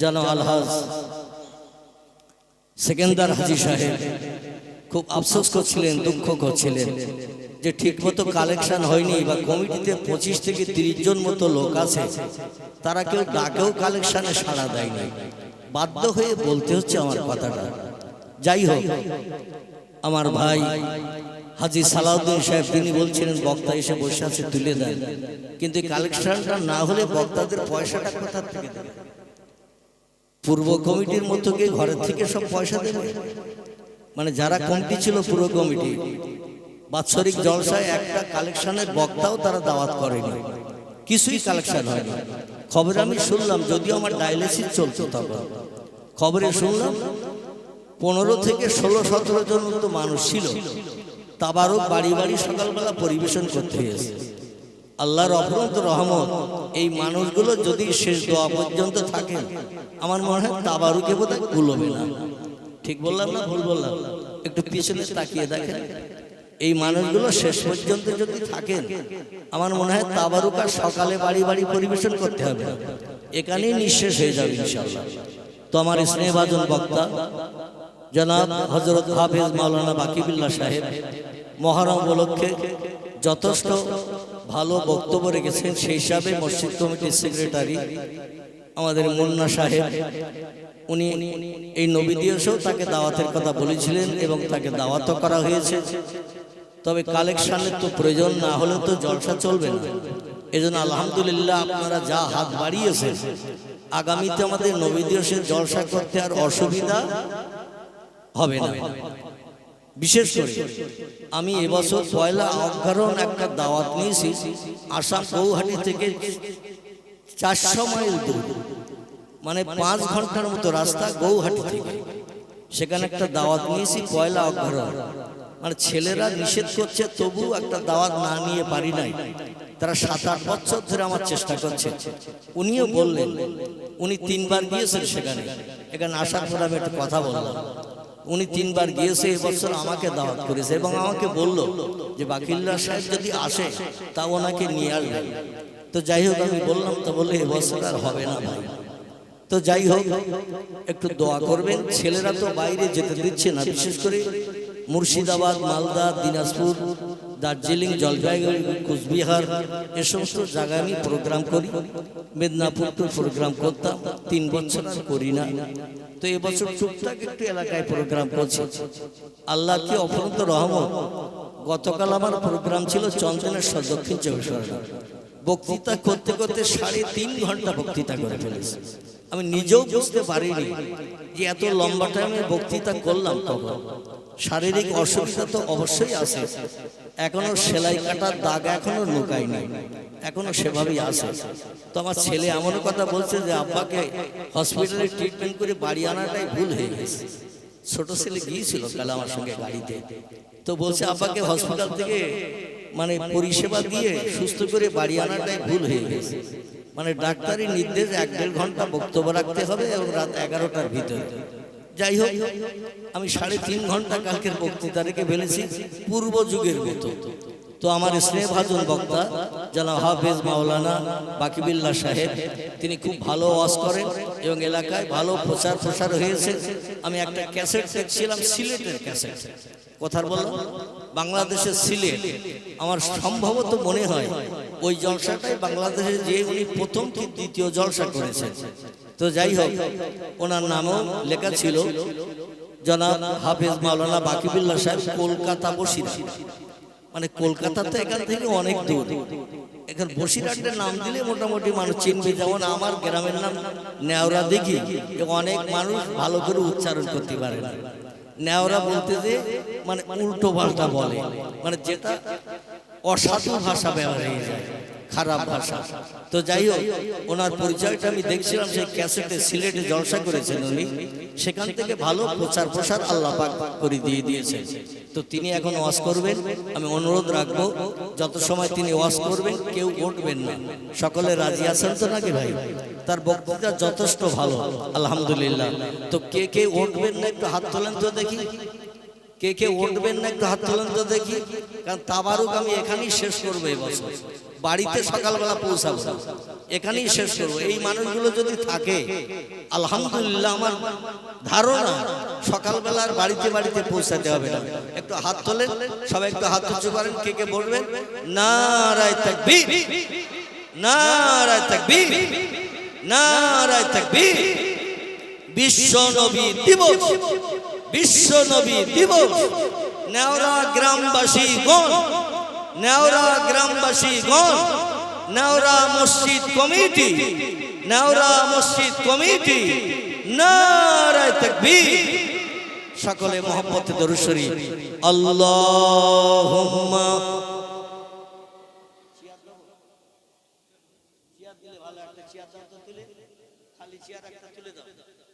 জানো আলহাজ সেকেন্দার হাজি সাহেব খুব আফসোস করছিলেন, দুঃখ করছিলেন যে ঠিকমতো কালেকশন হয়নি বা কমিটিতে পঁচিশ থেকে তিরিশ জন মতো লোক আছে, তারা কেউ ডাকেও কালেকশনে সাড়া দেয়নি। বাধ্য হয়ে বলতে হচ্ছে আমার কথাটা। যাই হোক, আমার ভাই হাজি সালাউদ্দিন সাহেব তিনি বলছিলেন, বক্তা এসে বসে আছে, তুলে দেন। কিন্তু কালেকশনটা না হলে বক্তাদের পয়সাটা কোথা থেকে দেবে? পূর্ব কমিটির মতো কি ঘরের থেকে সব পয়সা দেবে। মানে যারা কমিটি ছিল পূর্ব কমিটি, বাৎসরিক জলসায় একটা কালেকশনের বক্তাও তারা দাওয়াত করেনি। কিছুই কালেকশন হয়নি। খবরে আমি শুনলাম, যদিও আমার ডায়ালিসিস চলতো তখন। খবরে শুনলাম, পনেরো থেকে ষোলো, সতেরো জন মতো মানুষ ছিল। তাবারও বাড়ি বাড়ি সকালবেলা পরিবেশন করতে হয়েছে আল্লাহর অপরন্ত রহমত, এই মানুষগুলো যদি শেষ দোয়া পর্যন্ত থাকে আমার মনে হয় তাবারুকে বোধহয় কুলবে না। ঠিক বললাম না? ভুল বললাম। একটু পিছনে তাকিয়ে দেখেন, এই মানুষগুলো শেষ পর্যন্ত যদি থাকেন, আমার মনে হয় তাবারুকা সকালে বাড়ি বাড়ি পরিবেশন করতে হবে। এখানেই নিঃশেষ হয়ে যাবে তো আমার স্নেহভাজন বক্তা, জনাব হজরত হাফেজ মাওলানা বাকিবুল্লাহ সাহেব, মহরম উপলক্ষে যথেষ্ট ভালো বক্তব্য রেখেছেন সেই হিসাবে মসজিদ কমিটির সেক্রেটারি আমাদের মুন্না সাহেব। উনি এই নবী দিবসেও তাকে দাওয়াতের কথা বলেছিলেন এবং তাকে দাওয়াতও করা হয়েছে। তবে কালেকশনের তো প্রয়োজন না হলে তো জলসা চলবে না। এজন্য আলহামদুলিল্লাহ আপনারা যা হাত বাড়িয়েছেন আগামীতে আমাদের নবী দিবসের জলসা করতে আর অসুবিধা হবে না। বিশেষ করে আমি এবছর পয়লা অজ্ঞারণ একটা দাওয়াত নিয়েছি আসাম গৌহাটি থেকে চারশো মাইল দূর মানে পাঁচ ঘণ্টার মতো রাস্তা গৌহাটি থেকে। সেখানে একটা দাওয়াত নিয়েছি পয়লা অজ্ঞারণ মানে ছেলেরা নিষেধ করছে তবু একটা দাওয়াত না নিয়ে পারি নাই। তারা সাত আট বছর ধরে আমার চেষ্টা করছে। উনিও বললেন উনি তিনবার গিয়েছেন সেখানে। এখানে আসার পর আমি একটা কথা বললাম। উনি তিনবার গিয়েছে এবছর আমাকে দাওয়াত করেছে এবং আমাকে বলল যে বাকিল্লা সাহেব যদি আসে তা ওনাকে নিয়ে আসবে। তো যাই হোক আমি বললাম তো বললে এবছর আর হবে না ভাই। তো যাই হোক একটু দোয়া করবেন। ছেলেরা তো বাইরে যেতে দিচ্ছে না বিশেষ করে মুর্শিদাবাদ মালদা দিনাজপুর। দার্জিলিং, জলপাইগুড়ি, কুচবিহার, এ সমস্ত জায়গায় আমি প্রোগ্রাম করি। মেদিনীপুর তো প্রোগ্রাম করতাম, তিন বছর করি না। তো এবছর টুকটাক একটু এলাকায় প্রোগ্রাম করছি। আল্লাহ কি অপরন্ত রহমত, গতকাল আমার প্রোগ্রাম ছিল চন্দনেশ্বর দক্ষিণ চব্বিশ বক্তৃতা করতে করতে সাড়ে তিন ঘণ্টা বক্তৃতা করে ফেলেছি। আমি নিজেও বুঝতে পারিনি যে এত লম্বা টাইমে বক্তৃতা করলাম তখন শারীরিক অসুবিধা তো অবশ্যই আছে। এখনও সেলাই কাটার দাগ এখনও লুকায় নাই। এখনও সেভাবেই আছে। তো আমার ছেলে এমন কথা বলছে যে আব্বাকে হসপিটালে ট্রিটমেন্ট করে বাড়ি আনাটাই ভুল হয়ে গেছে। ছোট ছেলে গিয়েছিল কাল আমার সঙ্গে গাড়িতে তো বলছে আব্বাকে হসপিটাল থেকে মানে পরিষেবা দিয়ে সুস্থ করে বাড়ি আনাটাই ভুল হয়ে গেছে। মানে ডাক্তারি নির্দেশ এক দেড় ঘণ্টা বক্তব্য রাখতে হবে এবং রাত এগারোটার ভিতরে। যাই হোক আমি সাড়ে তিন ঘণ্টা কালকের বক্তৃতা রেখে ফেলেছি পূর্ব যুগের মতো। তো আমার স্নেহভাজন বক্তা জানা হাফেজ মাওলানা বাকিবিল্লা সাহেব, তিনি খুব ভালো ওয়াজ করেন এবং এলাকায় ভালো প্রচার প্রসার হয়েছে। আমি একটা ক্যাসেট দেখছিলাম, সিলেটের ক্যাসেট। কথার বললাম, বাংলাদেশের সিলেট, আমার সম্ভবত মনে হয় ওই জলসাটাই বাংলাদেশে যে উনি প্রথম কি দ্বিতীয় জলসা করেছেন। তো যাই হোক, ওনার নামও লেখা ছিল জনাব হাফিজ মাওলানা বাকিবুল্লাহ সাহেব কলকাতা বসিরা মানে কলকাতা তো এখান থেকে অনেক দূর। এখানে বসিরহাটের নাম দিলে মোটামুটি মানুষ চিনবে যেমন আমার গ্রামের নাম নেওরা দেখি অনেক মানুষ ভালো করে উচ্চারণ করতে পারে না। নেওরা বলতে যে মানে উল্টো পাল্টা বলে। মানে যেটা অসাধু ভাষা ব্যবহার হয়ে যায়। খারাপ ভাষা। তো যাই হোক ওনার পরিচয়টা আমি দেখছিলাম সেই ক্যাসেটে সিলেটে জলসা করেছেন উনি। সেখান থেকে ভালো প্রচার প্রসার আল্লাহ পাক করে দিয়ে দিয়েছেন। তো তিনি এখন ওয়াজ করবেন? আমি অনুরোধ রাখব যত সময় তিনি ওয়াজ করবেন কেউ উঠবেন না। সকলে রাজি আছেন তো নাকি ভাই? তার বক্তৃতা যথেষ্ট ভালো আলহামদুলিল্লাহ। তো কে কে উঠবেন না একটু হাত তোলেন তো দেখি। কে কে উঠবেন না একটু হাত তোলেন তো দেখি। কারণ তাবারুক আমি এখানেই শেষ করব এবছর বাড়িতে সকালবেলা পৌঁছাবো। এখানেই শেষ করব। এই মানুষগুলো যদি থাকে, আলহামদুলিল্লাহ আমার ধারণা সকালবেলার বাড়িতে বাড়িতে পৌঁছাতে হবে না। একটু হাত তোলেন, সবাই একটু হাত উঁচু করেন, কে কে বলবেন নারায় তাকবীর। নারায় তাকবীর। নারায় থাকবি বিশ্ব নবী দিবস। বিশ্ব নবী দিবস। নেওরা গ্রামবাসী গণ। নেওরা গ্রামবাসী গণ। নেওরা মসজিদ কমিটি। নেওরা মসজিদ কমিটি। নারায় সকলে মোহাম্মত দরুশরী আল্লাহ চেয়ার দিলে ভালো একটা তুলে। খালি একটা তুলে দাও।